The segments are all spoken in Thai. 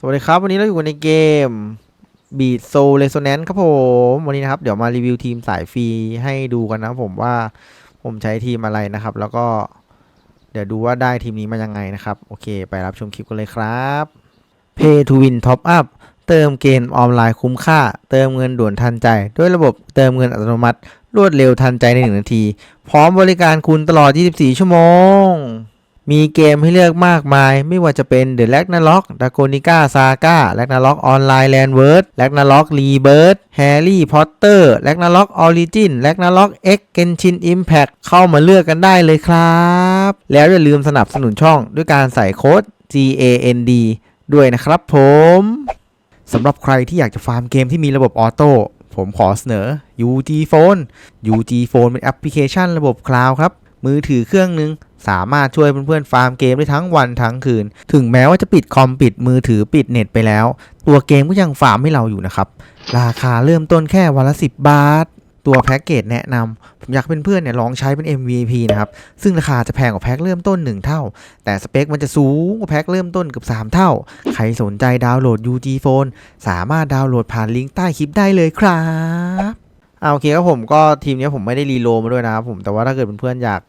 สวัสดีครับ วันนี้เราอยู่กันในเกม Beat Soul Resonance ครับผม วันนี้นะครับ เดี๋ยวมารีวิวทีมสายฟรีให้ดูกันนะผมว่าผมใช้ทีมอะไรนะครับ แล้วก็เดี๋ยวดูว่าได้ทีมนี้มายังไงนะครับ โอเค ไปรับชมคลิปกันเลยครับ Pay to Win Top Up เติมเกมออนไลน์คุ้มค่า เติมเงินด่วนทันใจ ด้วยระบบเติมเงินอัตโนมัติ รวดเร็วทันใจใน 1 นาที พร้อมบริการคุณตลอด 24 ชั่วโมง มีเกมให้เลือกมากมาย ไม่ว่าจะเป็น The Ragnarok Dragonica Saga Ragnarok Online Landward Ragnarok Rebirth Harry Potter Ragnarok Origin Ragnarok X Genshin Impact เข้ามาเลือกกันได้เลยครับ แล้วอย่าลืมสนับสนุนช่องด้วยการใส่โค้ด GAND ด้วยนะครับผมสำหรับใครที่อยากจะฟาร์มเกมที่มีระบบออโต้ผมขอเสนอ UG Phone UG Phone เป็นแอปพลิเคชันระบบคลาวด์ครับ มือถือเครื่องหนึ่ง สามารถช่วยเพื่อนๆฟาร์มเกมได้ทั้งวันทั้งคืน ถึงแม้ว่าจะปิดคอมปิดมือถือปิดเน็ตไปแล้ว ตัวเกมก็ยังฟาร์มให้เราอยู่นะครับ ราคาเริ่มต้นแค่วันละ 10 บาท ตัวแพ็กเกจแนะนำผมอยากให้เพื่อนๆเนี่ยลองใช้เป็น MVP นะครับ ซึ่งราคาจะแพงกว่าแพ็คเริ่มต้น 1 เท่า แต่สเปคมันจะสูงกว่าแพ็คเริ่มต้นเกือบ3 เท่า ใครสนใจดาวน์โหลด UG Phone สามารถดาวน์โหลดผ่านลิงก์ใต้คลิปได้เลยครับอ่าโอเคครับผมก็ทีมนี้ผมไม่ได้รีโลมาด้วยนะครับผมแต่ว่าถ้าเกิดเพื่อนๆอยาก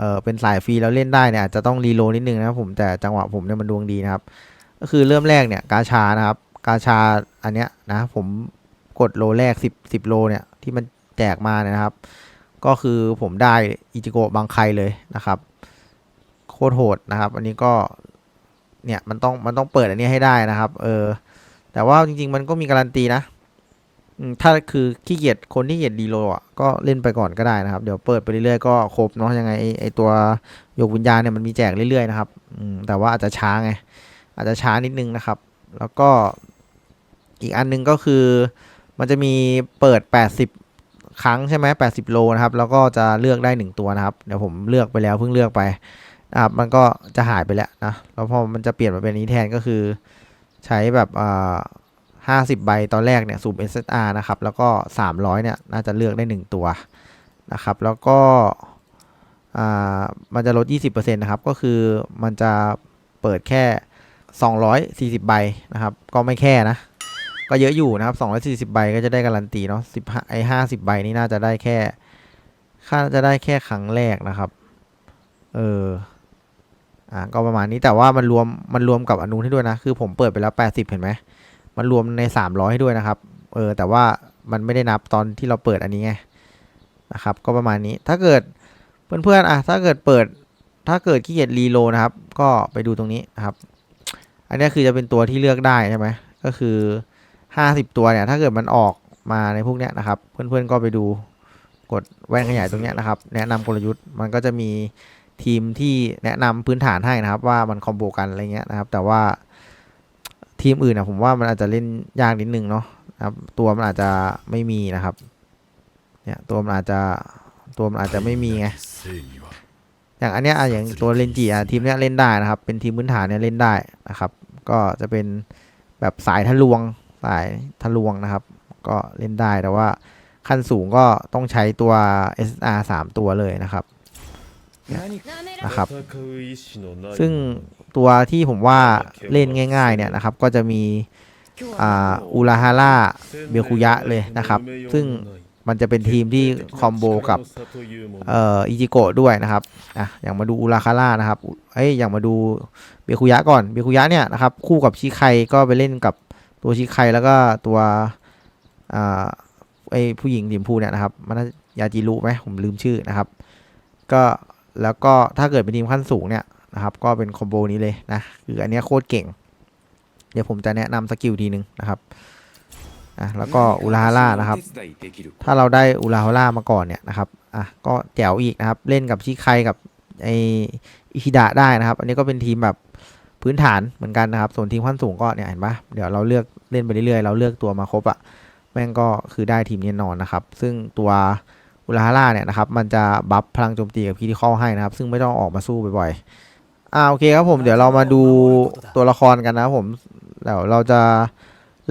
เออเป็นสายฟรีแล้วเล่นได้เนี่ยอาจจะต้องรีโลนิดนึงนะครับผมแต่จังหวะผมเนี่ยมันดวงดีนะครับ ก็คือเริ่มแรกเนี่ยกาชานะครับ กาชาอันเนี้ยนะผมกดโลแรก 10 10โลเนี่ยที่มันแจกมาเนี่ยนะครับ ก็คือผมได้อิจิโกะบางใครเลยนะครับ โคตรโหดนะครับ อันนี้ก็เนี่ยมันต้องมันต้องเปิดอันนี้ให้ได้นะครับ เออแต่ว่าจริงๆมันก็มีการันตีนะ ถ้าคือขี้เกียจคนที่เกียจรีโลอะก็เล่นไปก่อนก็ได้นะครับ เดี๋ยวเปิดไปเรื่อยๆก็ครบเนาะยังไงไอไอตัวโยกวิญญาณเนี่ยมันมีแจกเรื่อยๆนะครับอืแต่ว่าอาจจะช้าไงอาจจะช้านิดนึงนะครับ แล้วก็อีกอันนึงก็คือมันจะมีเปิด 80 ครั้งใช่ไหม80โลนะครับ แล้วก็จะเลือกได้ 1 ตัวนะครับ เดี๋ยวผมเลือกไปแล้วเพิ่งเลือกไปนะครับมันก็จะหายไปแล้วนะแล้วพอมันจะเปลี่ยนมาเป็นนี้แทนก็คือ ใช้แบบอ่า 50 ใบตอนแรกเนี่ยสุ่ม SSR นะครับ แล้วก็ 300 เนี่ย น่าจะเลือกได้ 1 ตัวนะครับ แล้วก็อ่ามันจะลด 20%นะครับ ก็คือมันจะเปิดแค่ 240 ใบนะครับ ก็ไม่แค่นะ ก็เยอะอยู่นะครับ 240 ใบก็จะได้การันตีเนาะ15ไอ้50 ใบนี่น่าจะได้แค่ค่าจะได้แค่ครั้งแรกนะครับ เอออ่าก็ประมาณนี้แต่ว่ามันรวมมันรวมกับอนุให้ด้วยนะ คือผมเปิดไปแล้ว 80 เห็นไหม มันรวมใน 300ให้ด้วยนะครับ เออ แต่ว่ามันไม่ได้นับตอนที่เราเปิดอันนี้ไง นะครับ ก็ประมาณนี้ ถ้าเกิดเพื่อนๆอะ ถ้าเกิดเปิด ถ้าเกิดขี้เกียจรีโลนะครับ ก็ไปดูตรงนี้นะครับ อันนี้คือจะเป็นตัวที่เลือกได้ใช่ไหม ก็คือ 50 ตัวเนี่ย ถ้าเกิดมันออกมาในพวกเนี้ยนะครับ เพื่อนๆก็ไปดูกดแว่นขยายตรงเนี้ยนะครับ แนะนำกลยุทธ์ มันก็จะมีทีมที่แนะนำพื้นฐานให้นะครับ ว่ามันคอมโบกันอะไรเงี้ยนะครับ แต่ว่า ทีมอื่นนะผมว่ามันอาจจะเล่นยากนิดนึงเนาะนะครับตัวมันอาจจะไม่มีนะครับ เนี่ยตัวมันอาจจะตัวมันอาจจะไม่มีไงอย่างอันเนี้ยอย่างตัวเลนจิอะทีมเนี้ยเล่นได้นะครับ เป็นทีมพื้นฐานเนี่ยเล่นได้นะครับ ก็จะเป็นแบบสายทะลวงสายทะลวงนะครับ ก็เล่นได้แต่ว่าขั้นสูงก็ต้องใช้ตัว SR 3 ตัวเลยนะครับนะครับ ซึ่ง ตัวที่ผมว่าเล่นง่ายๆเนี่ยนะครับ ก็จะมีอ่าอูราฮาร่าเบลคุยะเลยนะครับ ซึ่งมันจะเป็นทีมที่คอมโบกับเอ่ออิจิโกะด้วยนะครับอะอย่างมาดูอูราคาร่านะครับเอ้ยอย่างมาดูเบลคุยะก่อนเบลคุยะเนี่ยนะครับคู่กับชิไคก็ไปเล่นกับตัวชิไคแล้วก็ตัวอ่าไอผู้หญิงดิมพูเนี่ยนะครับมันน่ายาจิรุไหมผมลืมชื่อนะครับ ก็แล้วก็ถ้าเกิดเป็นทีมขั้นสูงเนี่ย นะครับ ก็เป็นคอมโบนี้เลยนะคืออันนี้โคตรเก่ง เดี๋ยวผมจะแนะนำสกิลทีนึงนะครับอะแล้วก็อุลาฮาร่านะครับ ถ้าเราได้อุลาฮาร่ามาก่อนเนี่ยนะครับอะก็แจ๋วอีกนะครับ เล่นกับชิไคกับไออิชิดะได้นะครับ อันนี้ก็เป็นทีมแบบพื้นฐานเหมือนกันนะครับ ส่วนทีมขั้นสูงก็เนี่ยเห็นปะเดี๋ยวเราเลือกเล่นไปเรื่อยๆ เราเลือกตัวมาครบอะแม่งก็คือได้ทีมแน่นอนนะครับ ซึ่งตัวอุลาฮาร่าเนี่ยนะครับ มันจะบัฟพลังโจมตีกับคีที่เข้าให้นะครับ ซึ่งไม่ต้องออกมาสู้บ่อยๆ อ่าโอเคครับผมเดี๋ยวเรามาดูตัวละครกันนะผมเดี๋ยวเราจะ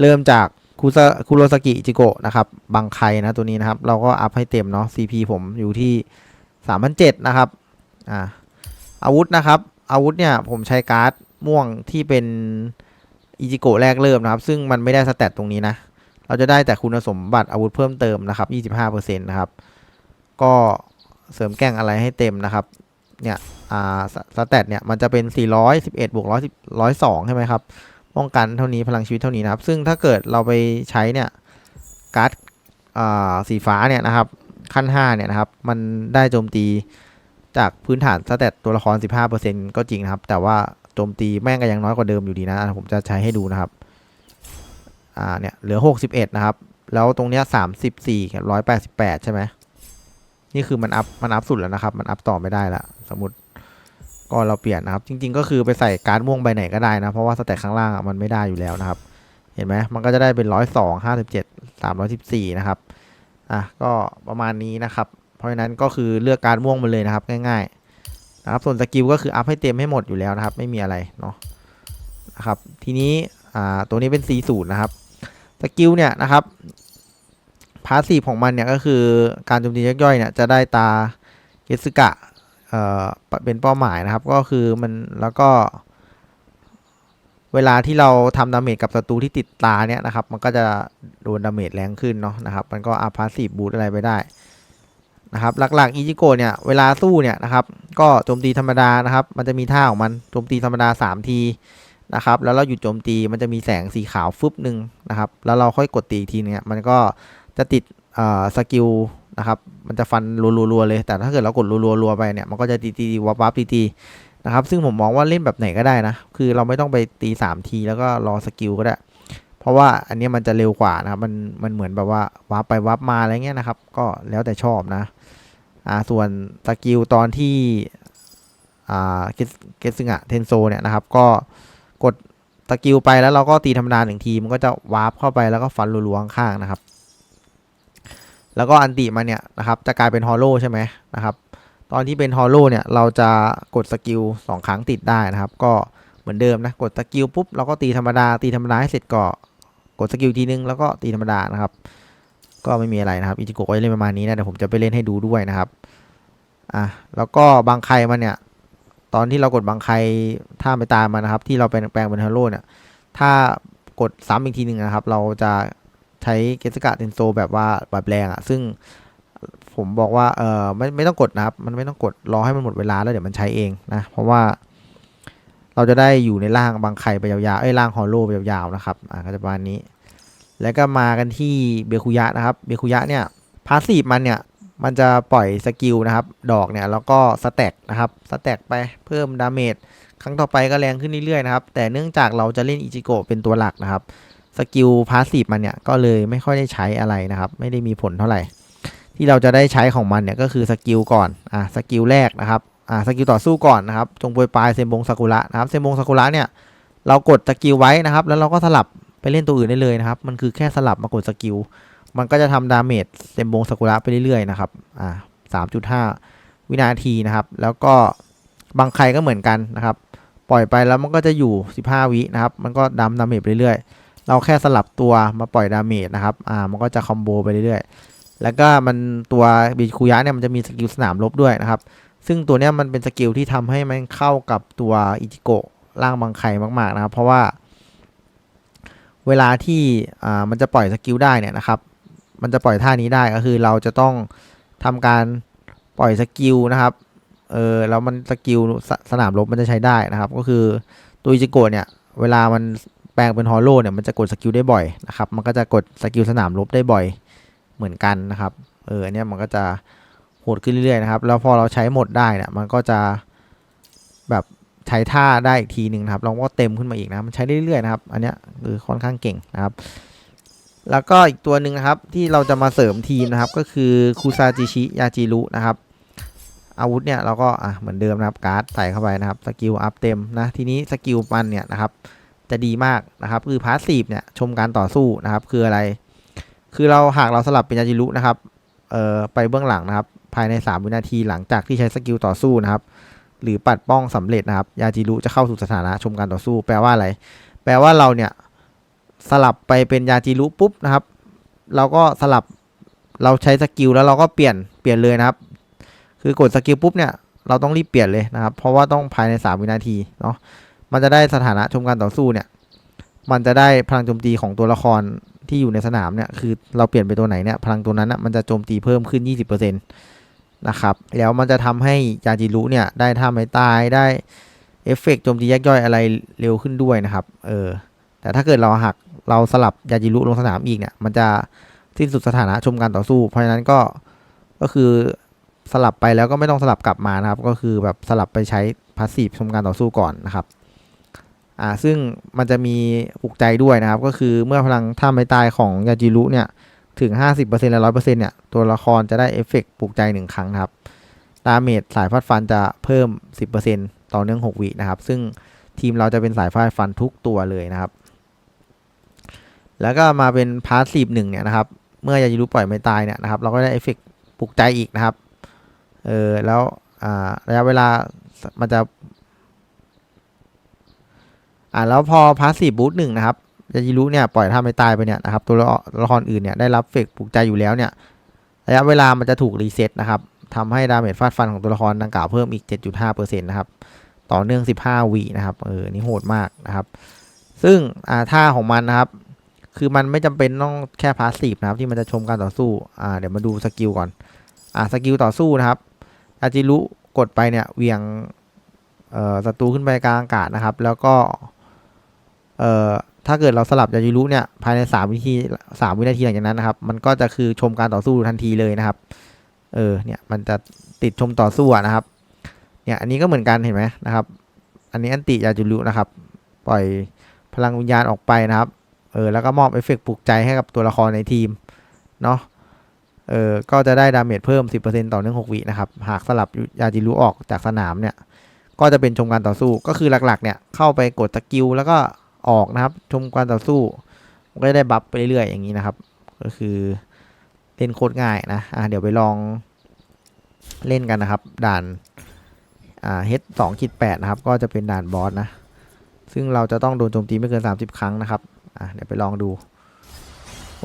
เริ่มจากคุซคุโรสกิจิโกะนะครับบางไคนะตัวนี้นะครับ เราก็อัพให้เต็มเนาะ CP ผมอยู่ที่3,007นะครับอ่าอาวุธนะครับ อาวุธเนี่ยผมใช้การ์ดม่วงที่เป็นอิจิโกะแรกเริ่มนะครับ ซึ่งมันไม่ได้สแตทตรงนี้นะ เราจะได้แต่คุณสมบัติอาวุธเพิ่มเติมนะครับ 25%นะครับ ก็เสริมแกร่งอะไรให้เต็มนะครับ เนี่ยอ่าสแตทเนี่ยมันจะเป็น 411 บวก110 102 ใช่ไหมครับ ป้องกันเท่านี้พลังชีวิตเท่านี้นะครับ ซึ่งถ้าเกิดเราไปใช้เนี่ยการ์ดอ่าสีฟ้าเนี่ยนะครับ ขั้น 5 เนี่ยนะครับ มันได้โจมตีจากพื้นฐานสแตทตัวละคร 15%ก็จริงนะครับ แต่ว่าโจมตีแม่งก็ยังน้อยกว่าเดิมอยู่ดีนะ ผมจะใช้ให้ดูนะครับอ่าเนี่ยเหลือ 61 นะครับ แล้วตรงเนี้ย34กับ188 ใช่ไหมนี่คือมันอัพมันอัพสุดแล้วนะครับ มันอัพต่อไม่ได้ละ สมมติก็เราเปลี่ยนนะครับ จริง ๆ ก็คือไปใส่การ์ดม่วงใบไหนก็ได้นะ เพราะว่าสแตทข้างล่างมันไม่ได้อยู่แล้วนะครับ เห็นไหมมันก็จะได้เป็น102 57 314นะครับอะก็ประมาณนี้นะครับ เพราะฉะนั้นก็คือเลือกการ์ดม่วงมาเลยนะครับ ง่ายๆนะครับส่วนสกิลก็คืออัพให้เต็มให้หมดอยู่แล้วนะครับ ไม่มีอะไรเนาะนะครับทีนี้อ่าตัวนี้เป็น C0 นะครับสกิลเนี่ยนะครับพาสซีฟของมันเนี่ยก็คือการโจมตีย่อยๆเนี่ยจะได้ตาเกสึกะ เอ่อเป็นเป้าหมายนะครับ ก็คือมันแล้วก็ เวลาที่เราทำดาเมจกับศัตรูที่ติดตาเนี่ยนะครับ มันก็จะโดนดาเมจแรงขึ้นเนาะนะครับ มันก็อัพาสซีบูตอะไรไปได้นะครับหลักๆอิจิโกะเนี่ยเวลาสู้เนี่ยนะครับ ก็โจมตีธรรมดานะครับ มันจะมีท่าของมันโจมตีธรรมดา 3 ทีนะครับ แล้วเราหยุดโจมตีมันจะมีแสงสีขาวฟึบหนึ่งนะครับ แล้วเราค่อยกดตีทีเนี่ยมันก็จะติดสกิล นะครับ มันจะฟันรัวๆเลย แต่ถ้าเกิดเรากดรัวๆไปเนี่ย มันก็จะตีตีวับวับตีตีนะครับ ซึ่งผมมองว่าเล่นแบบไหนก็ได้นะ คือเราไม่ต้องไปตีสามทีแล้วก็รอสกิลก็ได้ เพราะว่าอันนี้มันจะเร็วกว่านะครับ มันมันเหมือนแบบว่าวับไปวับมาอะไรเงี้ยนะครับ ก็แล้วแต่ชอบนะ อ่า ส่วนสกิลตอนที่ อ่า เกสเกซึงะเทนโซเนี่ยนะครับ ก็กดสกิลไปแล้วเราก็ตีธรรมดาหนึ่งที มันก็จะวาร์ปเข้าไปแล้วก็ฟันรัวๆข้างนะครับ แล้วก็อันติมันเนี่ยนะครับจะกลายเป็นฮอลโลใช่ไหมนะครับตอนที่เป็นฮอลโลเนี่ยเราจะกดสกิลสองครั้งติดได้นะครับ ก็เหมือนเดิมนะกดสกิลปุ๊บเราก็ตีธรรมดาตีธรรมดาให้เสร็จก็กดสกิลทีนึงแล้วก็ตีธรรมดานะครับ ก็ไม่มีอะไรนะครับอิจิโกะก็จะเล่นประมาณนี้นะเดี๋ยวผมจะไปเล่นให้ดูด้วยนะครับอะแล้วก็บางใครมันเนี่ยตอนที่เรากดบางใครถ้าไปตามมานะครับ ที่เราเป็นแปลงเป็นฮอลโลเนี่ยถ้ากดซ้ำอีกทีหนึ่งนะครับ เราจะ ใช้เกสกะเทนโซแบบว่าแบบแรงอะ่ะ ซึ่งผมบอกว่าเออไม่ไม่ต้องกดนะครับ มันไม่ต้องกดรอให้มันหมดเวลาแล้วเดี๋ยวมันใช้เองนะ เพราะว่าเราจะได้อยู่ในร่างบางไข่ไปยาวๆ เอ้ยร่างฮอลโลไปยาวๆนะครับ อ่าก็จะประมาณนี้ แล้วก็มากันที่เบคุยะนะครับ เบคุยะเนี่ยพาสซีฟมันเนี่ย มันจะปล่อยสกิลนะครับ ดอกเนี่ยแล้วก็สแต็กนะครับสแต็กไปเพิ่มดาเมจครั้งต่อไปก็แรงขึ้นเรื่อยๆนะครับ แต่เนื่องจากเราจะเล่นอิจิโกะเป็นตัวหลักนะครับ สกิลพาสซีฟมันเนี่ยก็เลยไม่ค่อยได้ใช้อะไรนะครับ ไม่ได้มีผลเท่าไหร่ ที่เราจะได้ใช้ของมันเนี่ยก็คือสกิลก่อนอ่าสกิลแรกนะครับอ่าสกิลต่อสู้ก่อนนะครับจงโปรยปลายเซมบงซากุระนะครับเซมบงซากุระเนี่ยเรากดสกิลไว้นะครับ แล้วเราก็สลับไปเล่นตัวอื่นได้เลยนะครับ มันคือแค่สลับมากดสกิลมันก็จะทำดาเมจเซมบงซากุระไปเรื่อยๆนะครับอ่าสามจุดห้าวินาทีนะครับ แล้วก็บางใครก็เหมือนกันนะครับ ปล่อยไปแล้วมันก็จะอยู่ 15 วินะครับ มันก็ดัมดาเมจไปเรื่อยๆ เราแค่สลับตัวมาปล่อยดาเมจนะครับ อ่า มันก็จะคอมโบไปเรื่อยๆ แล้วก็มันตัวบิคุยะเนี่ยมันจะมีสกิลสนามรบด้วยนะครับ ซึ่งตัวเนี้ยมันเป็นสกิลที่ทำให้มันเข้ากับตัวอิจิโกะร่างบางไข่มากๆนะครับ เพราะว่า เวลาที่อ่ามันจะปล่อยสกิลได้เนี่ยนะครับ มันจะปล่อยท่านี้ได้ก็คือเราจะต้องทำการปล่อยสกิลนะครับ เออแล้วมันสกิลสสนามรบมันจะใช้ได้นะครับ ก็คือตัวอิจิโกะเนี่ย เวลามัน แปลงเป็นฮอลโลเนี่ยมันจะกดสกิลได้บ่อยนะครับ มันก็จะกดสกิลสนามรบได้บ่อยเหมือนกันนะครับ เออเนี่ยมันก็จะโหดขึ้นเรื่อยๆนะครับ แล้วพอเราใช้หมดได้เนี่ยมันก็จะแบบใช้ท่าได้อีกทีหนึ่งนะครับเราก็เต็มขึ้นมาอีกนะมันใช้ได้เรื่อยๆนะครับ อันเนี้ยคือค่อนข้างเก่งนะครับ แล้วก็อีกตัวหนึ่งนะครับที่เราจะมาเสริมทีมนะครับ ก็คือคูซาจิชิยาจิรุนะครับ อาวุธเนี่ยเราก็อะเหมือนเดิมนะครับการ์ดใส่เข้าไปนะครับสกิลอัพเต็มนะทีนี้สกิลมันเนี่ยนะครับ จะดีมากนะครับคือพาสซีฟเนี่ยชมการต่อสู้นะครับ คืออะไร คือเราหากเราสลับเป็นยาจิรุนะครับเอ่อไปเบื้องหลังนะครับ ภายใน 3 วินาทีหลังจากที่ใช้สกิลต่อสู้นะครับ หรือปัดป้องสำเร็จนะครับ ยาจิรุจะเข้าสู่สถานะชมการต่อสู้ แปลว่าอะไร แปลว่าเราเนี่ยสลับไปเป็นยาจิรุปุ๊บนะครับ เราก็สลับเราใช้สกิลแล้วเราก็เปลี่ยนเปลี่ยนเลยนะครับ คือกดสกิลปุ๊บเนี่ยเราต้องรีบเปลี่ยนเลยนะครับ เพราะว่าต้องภายใน 3 วินาทีเนาะ มันจะได้สถานะชมการต่อสู้เนี่ย มันจะได้พลังโจมตีของตัวละครที่อยู่ในสนามเนี่ย คือเราเปลี่ยนไปตัวไหนเนี่ย พลังตัวนั้นนะมันจะโจมตีเพิ่มขึ้น 20%นะครับ แล้วมันจะทำให้ยาจิรุเนี่ย ได้ท่าไม้ตาย ได้เอฟเฟกต์โจมตีแยกย่อยอะไรเร็วขึ้นด้วยนะครับ เออ แต่ถ้าเกิดเราหักเราสลับยาจิรุลงสนามอีกเนี่ย มันจะสิ้นสุดสถานะชมการต่อสู้ เพราะฉะนั้นก็ ก็คือสลับไปแล้วก็ไม่ต้องสลับกลับมานะครับ ก็คือแบบสลับไปใช้พาสซีฟชมการต่อสู้ก่อนนะครับ อ่าซึ่งมันจะมีปลุกใจด้วยนะครับ ก็คือเมื่อพลังท่าไม้ตายของยาจิรุเนี่ยถึง 50%และ 100%เนี่ย ตัวละครจะได้เอฟเฟกต์ปลุกใจ 1 ครั้งนะครับ ดาเมจสายฟาดฟันจะเพิ่ม 10%ต่อเนื่อง 6 วินะครับ ซึ่งทีมเราจะเป็นสายฟาดฟันทุกตัวเลยนะครับ แล้วก็มาเป็นพาสซีฟหนึ่งเนี่ยนะครับ เมื่อยาจิรุปล่อยไม่ตายเนี่ยนะครับ เราก็ได้เอฟเฟกต์ปลุกใจอีกนะครับ เออแล้วอ่าระยะเวลามันจะ อ่าแล้วพอพาสซีฟบูทหนึ่งนะครับยาจิรุเนี่ยปล่อยท่าไม่ตายไปเนี่ยนะครับตัวละครอื่นเนี่ยได้รับเฟกปลุกใจอยู่แล้วเนี่ยระยะเวลามันจะถูกรีเซ็ตนะครับทำให้ดาเมจฟาดฟันของตัวละครดังกล่าวเพิ่มอีก 7.5%นะครับต่อเนื่อง 15วินะครับเออนี่โหดมากนะครับ ซึ่งอ่าท่าของมันนะครับ คือมันไม่จำเป็นต้องแค่พาสซีฟนะครับที่มันจะชมการต่อสู้อ่าเดี๋ยวมาดูสกิลก่อนอ่าสกิลต่อสู้นะครับอาจิรุกดไปเนี่ยเวียงเอ่อศัตรูขึ้นไปกลางอากาศนะครับ แล้วก็ เอ่อถ้าเกิดเราสลับยาจิรุเนี่ยภายใน3วิธี3วินาทีหลังจากนั้นนะครับ มันก็จะคือชมการต่อสู้ทันทีเลยนะครับ เออเนี่ยมันจะติดชมต่อสู้นะครับ เนี่ยอันนี้ก็เหมือนกันเห็นไหมนะครับ อันนี้อันติยาจิรุนะครับ ปล่อยพลังวิญญาณออกไปนะครับ เออแล้วก็มอบเอฟเฟกต์ปลุกใจให้กับตัวละครในทีมเนาะเออก็จะได้ดาเมจเพิ่ม 10%ต่อเนื่อง6วินะครับ หากสลับยาจิรุออกจากสนามเนี่ย ก็จะเป็นชมการต่อสู้ ก็คือหลักๆ เนี่ย เข้าไปกดสกิลแล้วก็ ออกนะครับ ชมการต่อสู้มันก็จะได้บัฟไปเรื่อยๆอย่างนี้นะครับ ก็คือเล่นโคตรง่ายนะอะเดี๋ยวไปลองเล่นกันนะครับ ด่านอ่าเฮดสองขีดแปดนะครับ ก็จะเป็นด่านบอสนะ ซึ่งเราจะต้องโดนโจมตีไม่เกิน 30 ครั้งนะครับอะเดี๋ยวไปลองดู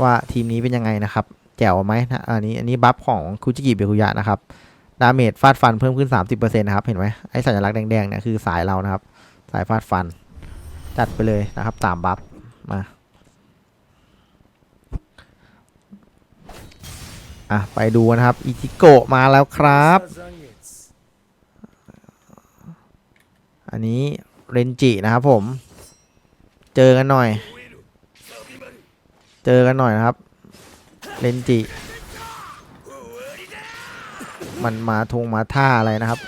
ว่าทีมนี้เป็นยังไงนะครับ แจ๋วไหมนะอันนี้อันนี้บัฟของคุจิกิเบคุยะนะครับดาเมจฟาดฟันเพิ่มขึ้น 30%นะครับ เห็นไหมไอ้สัญลักษณ์แดงๆเนี่ยคือสายเรานะครับ สายฟาดฟัน จัดไปเลยนะครับตามบัฟมาอะไปดูนะครับอิจิโกะมาแล้วครับ อันนี้เรนจินะครับผม เจอกันหน่อย เจอกันหน่อยนะครับเรนจิ มันมาทงมาท่าอะไรนะครับ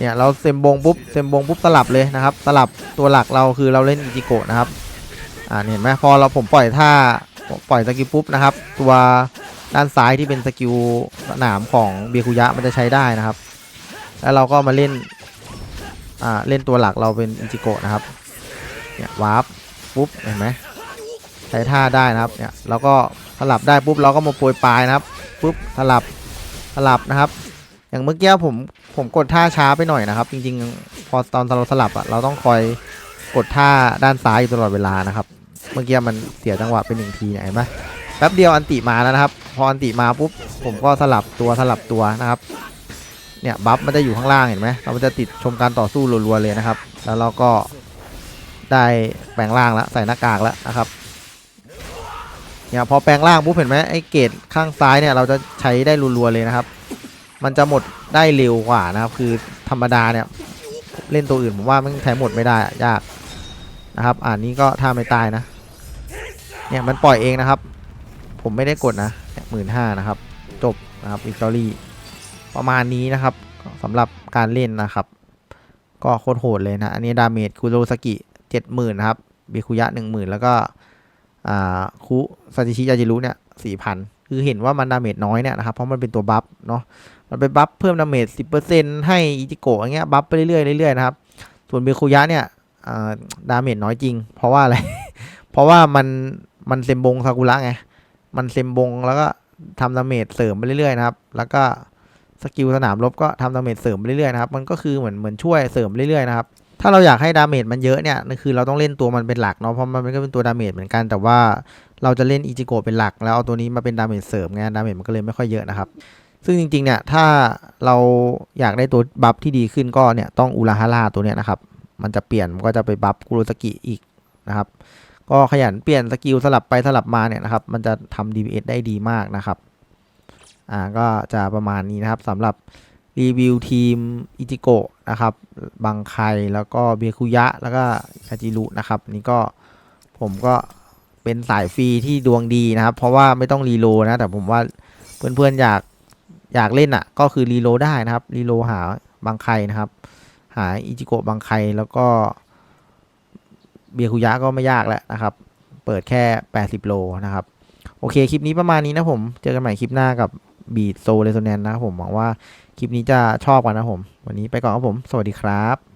เนี่ยเราเซมบงปุ๊บเซมบงปุ๊บสลับเลยนะครับ สลับตัวหลักเราคือเราเล่นอิจิโกะนะครับอ่าเห็นไหมพอเราผมปล่อยท่าปล่อยสกิลปุ๊บนะครับ ตัวด้านซ้ายที่เป็นสกิลสนามของเบียคุยะมันจะใช้ได้นะครับ แล้วเราก็มาเล่นอ่าเล่นตัวหลักเราเป็นอิจิโกะนะครับเนี่ยวาร์ปปุ๊บเห็นไหมใช้ท่าได้นะครับเนี่ยเราก็สลับได้ปุ๊บเราก็มาโปรยปลายนะครับปุ๊บสลับสลับนะครับ อย่างเมื่อกี้ผม ผมกดท่าช้าไปหน่อยนะครับ จริง ๆ พอตอนเราสลับอะเราต้องคอยกดท่าด้านซ้ายอยู่ตลอดเวลานะครับ เมื่อกี้มันเสียจังหวะไปหนึ่งทีเนี่ยเห็นไหมแป๊บเดียวอันติมาแล้วนะครับ พออันติมาปุ๊บผมก็สลับตัวสลับตัวนะครับ เนี่ยบัฟมันจะอยู่ข้างล่างเห็นไหมเราจะติดชมการต่อสู้รัวๆเลยนะครับ แล้วเราก็ได้แปลงร่างแล้วใส่หน้ากากแล้วนะครับเนี่ยพอแปลงร่างปุ๊บเห็นไหมไอ้เกตข้างซ้ายเนี่ยเราจะใช้ได้รัวๆเลยนะครับ มันจะหมดได้เร็วกว่านะครับคือธรรมดาเนี่ยเล่นตัวอื่นผมว่ามันใช้หมดไม่ได้ยากนะครับอ่านนี้ก็ท่าไม่ตายนะเนี่ยมันปล่อยเองนะครับ ผมไม่ได้กดนะหมื่นห้านะครับ จบนะครับวิกตอรี่ประมาณนี้นะครับสำหรับการเล่นนะครับ ก็โคตรโหดเลยนะ อันนี้ดาเมจคุโรสกิเจ็ดหมื่นนะครับบิคุยะหนึ่งหมื่นแล้วก็อ่าคุซาจิชิยาจิรุเนี่ย สี่พันคือเห็นว่ามันดาเมจน้อยเนี่ยนะครับเพราะมันเป็นตัวบัฟเนาะมันไปบัฟเพิ่มดาเมจสิบเปอร์เซ็นต์ให้อิจิโกะอย่างเงี้ยบัฟไปเรื่อยๆเรื่อยๆนะครับส่วนเบคุยะเนี่ยดาเมจน้อยจริง เพราะว่าอะไร เพราะว่ามันมันเซมบงซากุระไงมันเซมบงแล้วก็ทำดาเมจเสริมไปเรื่อยๆนะครับ แล้วก็สกิลสนามรบก็ทำดาเมจเสริมไปเรื่อยๆนะครับ มันก็คือเหมือนเหมือนช่วยเสริมเรื่อยๆนะครับ ถ้าเราอยากให้ดาเมจมันเยอะเนี่ยนั่นคือเราต้องเล่นตัวมันเป็นหลักเนาะเพราะมันก็เป็นตัวดาเมจเหมือนกันแต่ว่าเราจะเล่นอิจิโกะเป็นหลัก แล้วเอาตัวนี้มาเป็นดาเมจเสริมไงดาเมจมันก็เลยไม่ค่อยเยอะนะครับ ซึ่งจริงๆเนี่ยถ้าเราอยากได้ตัวบัฟที่ดีขึ้นก็เนี่ยต้องอุราฮาร่าตัวเนี้ยนะครับ มันจะเปลี่ยนมันก็จะไปบัฟกุโรสกิอีกนะครับ ก็ขยันเปลี่ยนสกิลสลับไปสลับมาเนี่ยนะครับ มันจะทำ DPS ได้ดีมากนะครับ อ่าก็จะประมาณนี้นะครับสำหรับ รีวิวทีมอิจิโกะนะครับบางไคแล้วก็เบียคุยะ แล้วก็คาจิรุนะครับ นี่ก็ผมก็เป็นสายฟรีที่ดวงดีนะครับ เพราะว่าไม่ต้องรีโลนะ แต่ผมว่าเพื่อนๆอยากอยากเล่นอะ ก็คือรีโลได้นะครับรีโลหาบางไคนะครับ หาอิจิโกะบางไคแล้วก็ เบียคุยะก็ไม่ยากแล้วนะครับ เปิดแค่ 80 โลนะครับ โอเค คลิปนี้ประมาณนี้นะผม เจอกันใหม่คลิปหน้ากับบีดโซเรโซแนนนะครับผมหวังว่า คลิปนี้จะชอบกันนะผม วันนี้ไปก่อนครับผม สวัสดีครับ